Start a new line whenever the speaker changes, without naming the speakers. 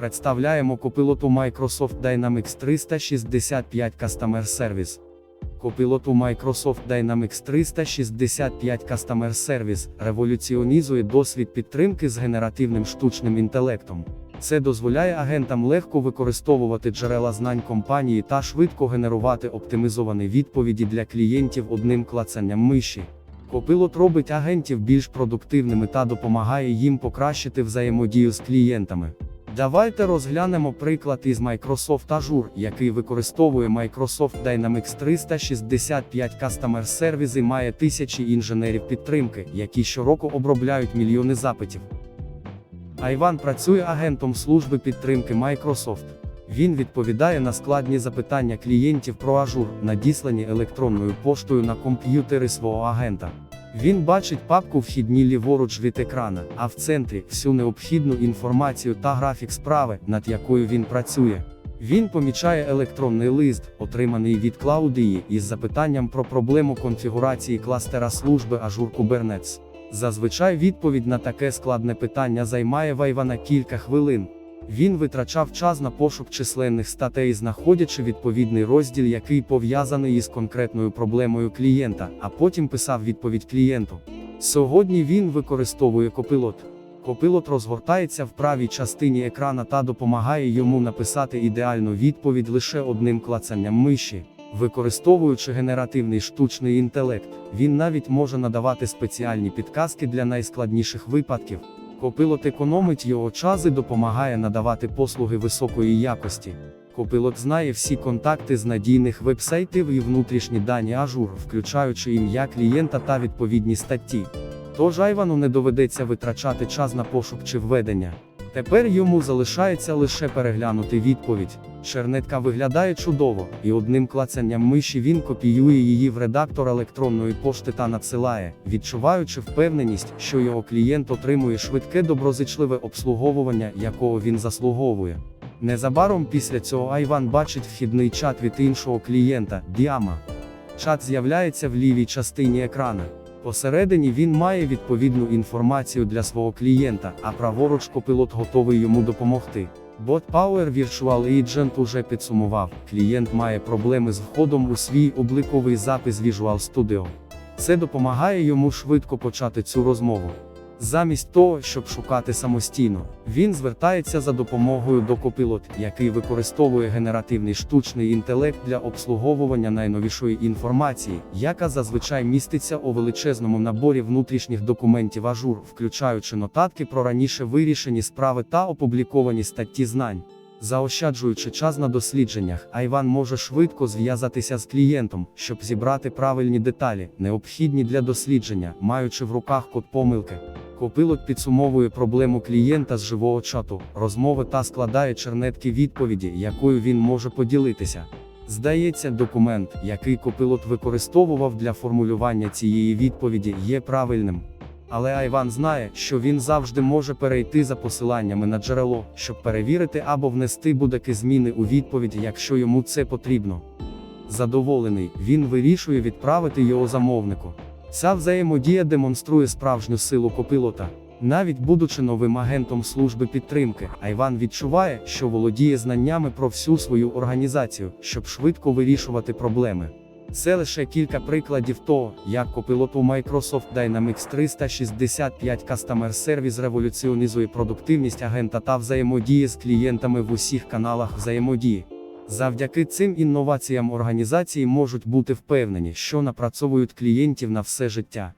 Представляємо копилоту Microsoft Dynamics 365 Customer Service. Копилоту Microsoft Dynamics 365 Customer Service революціонізує досвід підтримки з генеративним штучним інтелектом. Це дозволяє агентам легко використовувати джерела знань компанії та швидко генерувати оптимізовані відповіді для клієнтів одним клацанням миші. Копилот робить агентів більш продуктивними та допомагає їм покращити взаємодію з клієнтами. Давайте розглянемо приклад із Microsoft Azure, який використовує Microsoft Dynamics 365 Customer Service і має тисячі інженерів підтримки, які щороку обробляють мільйони запитів. Айван працює агентом служби підтримки Microsoft. Він відповідає на складні запитання клієнтів про Azure, надіслані електронною поштою на комп'ютери свого агента. Він бачить папку вхідні ліворуч від екрана, а в центрі всю необхідну інформацію та графік справи, над якою він працює. Він помічає електронний лист, отриманий від Клаудії, із запитанням про проблему конфігурації кластера служби Azure Kubernetes. Зазвичай відповідь на таке складне питання займає Вайвана кілька хвилин. Він витрачав час на пошук численних статей, знаходячи відповідний розділ, який пов'язаний із конкретною проблемою клієнта, а потім писав відповідь клієнту. Сьогодні він використовує копилот. Копилот розгортається в правій частині екрана та допомагає йому написати ідеальну відповідь лише одним клацанням миші. Використовуючи генеративний штучний інтелект, він навіть може надавати спеціальні підказки для найскладніших випадків. Копилот економить його час і допомагає надавати послуги високої якості. Копилот знає всі контакти з надійних вебсайтів і внутрішні дані ажур, включаючи ім'я клієнта та відповідні статті. Тож Айвану не доведеться витрачати час на пошук чи введення. Тепер йому залишається лише переглянути відповідь. Чернетка виглядає чудово, і одним клацанням миші він копіює її в редактор електронної пошти та надсилає, відчуваючи впевненість, що його клієнт отримує швидке доброзичливе обслуговування, якого він заслуговує. Незабаром після цього Айван бачить вхідний чат від іншого клієнта Діама. Чат з'являється в лівій частині екрана. Посередині він має відповідну інформацію для свого клієнта, а праворуч копилот готовий йому допомогти. Bot Power Virtual Agent уже підсумував, клієнт має проблеми з входом у свій обликовий запис Visual Studio. Це допомагає йому швидко почати цю розмову. Замість того, щоб шукати самостійно, він звертається за допомогою до Copilot, який використовує генеративний штучний інтелект для обслуговування найновішої інформації, яка зазвичай міститься у величезному наборі внутрішніх документів Azure, включаючи нотатки про раніше вирішені справи та опубліковані статті знань. Заощаджуючи час на дослідженнях, Айван може швидко зв'язатися з клієнтом, щоб зібрати правильні деталі, необхідні для дослідження, маючи в руках код помилки. Копилот підсумовує проблему клієнта з живого чату, розмови та складає чернетки відповіді, якою він може поділитися. Здається, документ, який копилот використовував для формулювання цієї відповіді, є правильним. Але Айван знає, що він завжди може перейти за посиланнями на джерело, щоб перевірити або внести будь-які зміни у відповідь, якщо йому це потрібно. Задоволений, він вирішує відправити його замовнику. Ця взаємодія демонструє справжню силу копилота. Навіть будучи новим агентом служби підтримки, Айван відчуває, що володіє знаннями про всю свою організацію, щоб швидко вирішувати проблеми. Це лише кілька прикладів того, як копилот у Microsoft Dynamics 365 Customer Service революціонізує продуктивність агента та взаємодіє з клієнтами в усіх каналах взаємодії. Завдяки цим інноваціям організації можуть бути впевнені, що напрацьовують клієнтів на все життя.